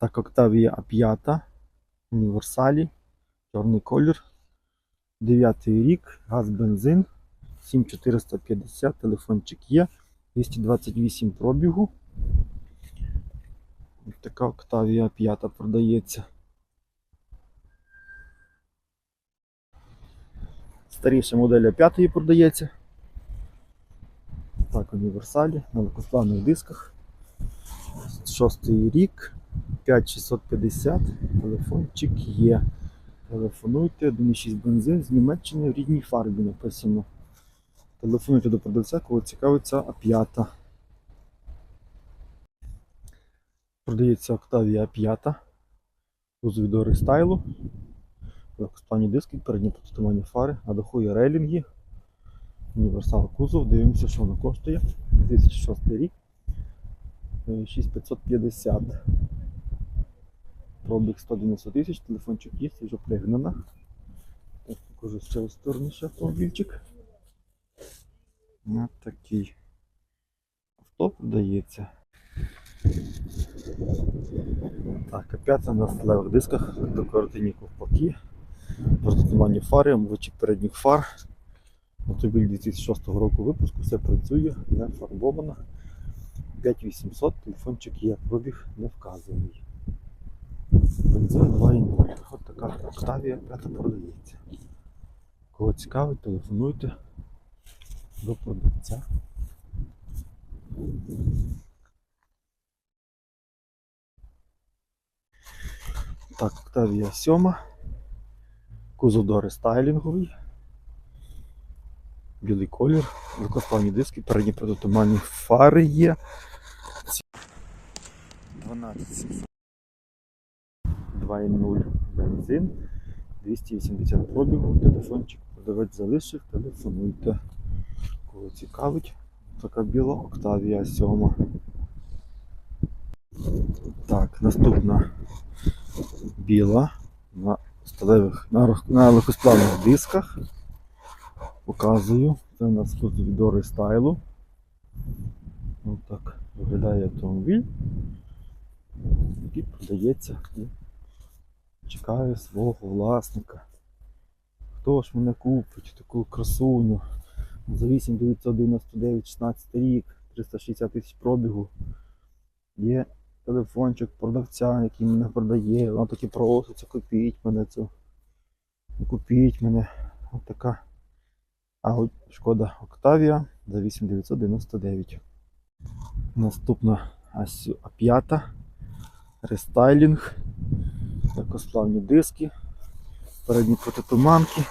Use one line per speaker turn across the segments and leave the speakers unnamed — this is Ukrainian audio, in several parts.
Так, Octavia A5, універсалі, чорний колір. 9 рік, газ, бензин, 7450, телефончик є, 228 пробігу. Ось така Octavia 5 продається. Старіша модель 5 продається. Так, універсалі, на легкосплавних дисках. Шостий рік, 5650, телефончик є. Телефонуйте, 1,6 бензин з Німеччини в рідній фарбі написано. Телефонуйте до продавця, кого цікавиться А5. Продається Octavia A5. Кузові до рестайлу. Легкосплавні диски, передні протитуманні фари, на даху рейлінги. Універсал кузов. Дивимося, що воно коштує. 2006 рік. Е, 6550. Пробіг 190 тисяч, телефончик є, вже пригнана. Так, покажу з цієї сторони ще автомобільчик. Ось такий. Авто продається. Так, опять на сталевих дисках, декоративні ковпаки, протитуманні фари, омивачі передніх фар. Автомобіль 2006 року випуску, все працює, не фарбовано. 5800, телефончик є, пробіг не вказаний. Бензин 2.0. От така Octavia 5 продається. Кого цікавить, телефонуйте до продавця. Так, Octavia 7. Кузов до рестайлінговий. Білий колір, легкосплавні диски, передні протитуманні фари є. 12700. 2.0 бензин, 280 пробігу, телефончик продавець залишив, телефонуйте. Кого цікавить, така біла Octavia 7. Так, наступна біла на сталевих, на, на легкосплавних дисках. Показую. Це у нас тут від Дори стайлу. Ось так виглядає автомобіль, який продається і чекає свого власника. Хто ж мене купить таку красуню? За 8999 16 рік, 360 тисяч пробігу. Є телефончик продавця, який мене продає. Вона таки проситься, купіть мене цю. Купіть мене. Ось така. А от шкода Octavia за 8999. Наступна ась А5. Рестайлінг. Легкосплавні диски. Передні протитуманки.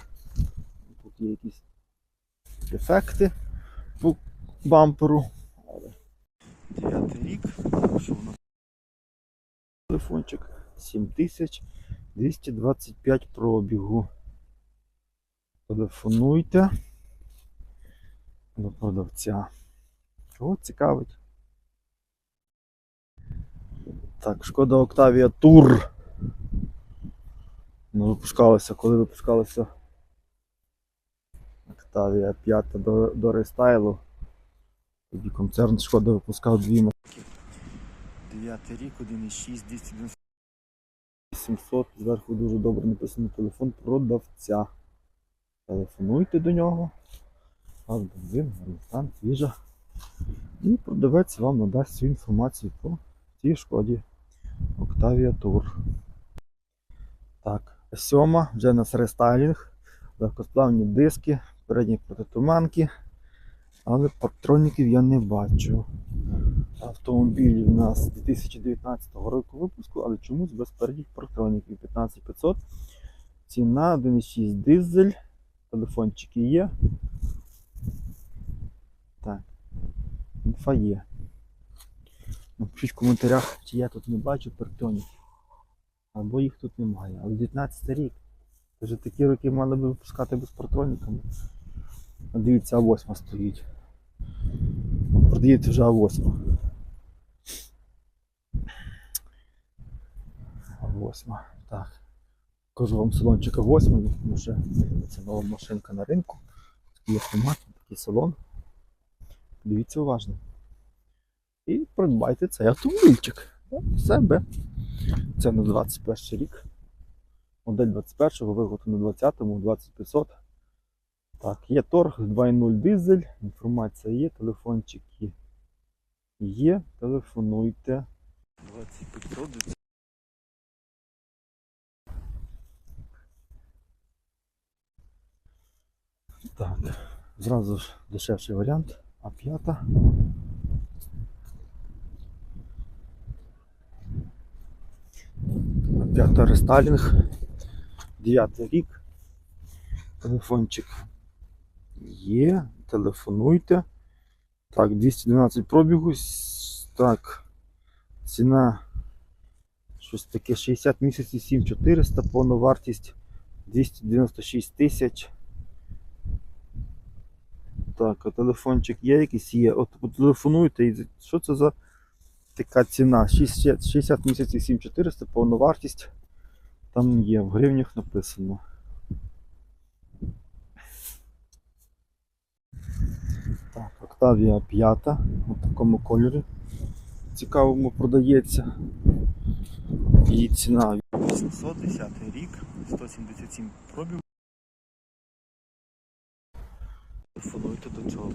Тут є якісь дефекти по бамперу. Дев'ятий рік. Що у нас? Телефончик 7225 пробігу. Телефонуйте до продавця. Кого цікавить? Так, шкода Octavia Tour. Ну, випускалася, коли випускалася Octavia 5 до, до рестайлу. Тоді концерн Шкода випускав дві марки. 9 рік, 1,6, 290 700. Зверху дуже добре написано телефон продавця. Телефонуйте до нього. Газ, бензин, стан, свіжа. І продавець вам надасть всю інформацію по цій шкоді Octavia Tour. Так, сьома, вже у нас рестайлінг, легкосплавні диски, передні протитуманки, але патронників я не бачу. Автомобілі в нас 2019 року випуску, але чомусь без передніх патронників 15500. Ціна 1,6 дизель, телефончики є. Так, інфа є. Напишіть в коментарях, чи я тут не бачу пертонів. Або їх тут немає. Але 19 рік. Вже такі роки мали би випускати без патронниками. А Дивіться, А8 стоїть. От Продається вже А8. А8. Так. Кажу вам салончик А8, тому що це нова машинка на ринку. Такий автомат, такий салон. Дивіться уважно. І придбайте цей автомобільчик. От Себе. Це на 21 рік. Модель 21-го, виготовлено 20-му, 2500. Так, є торг 2.0 дизель, інформація є, телефончики є, телефонуйте. 2500. Так, зразу ж дешевший варіант, А5. А5 рестайлінг. 9 рік. Телефончик є. Телефонуйте. Так, 212 пробігу. Так. Ціна щось таке 60 місяців 7400, повна вартість 296 тисяч. Так, а телефончик є якийсь є. От телефонуйте і що це за така ціна? 60, 60 місяців 7400, повна вартість. Там є, в гривнях написано. Так, Octavia 5 у такому кольорі. Цікавому продається. Її ціна 810 рік, 177 пробів. Телефонуйте до цього.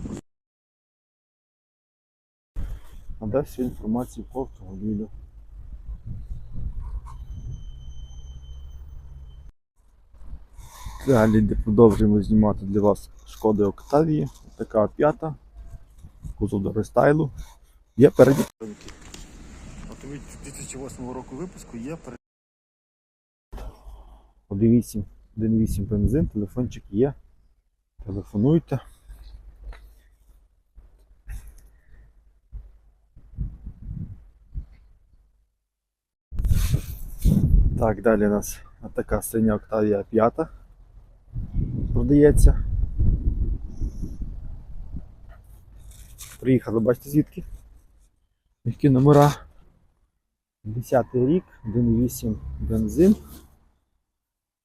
Надасть всю інформацію по автомобілю. Далі де продовжуємо знімати для вас шкоди Октавії. Така п'ята. Кузов до рестайлу. Є передні. Автомобіль 2008 року випуску є перед. 1.8 1.8 бензин, телефончик є. Телефонуйте. Так, далі у нас така синя Octavia 5 продається. Приїхали, бачите звідки? Які номера? 10 рік, 1.8 бензин,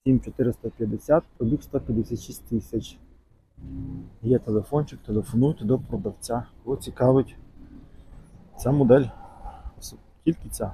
7450, пробіг 156 тисяч. Є телефончик, телефонуйте до продавця. Кого цікавить ця модель. Тільки ця.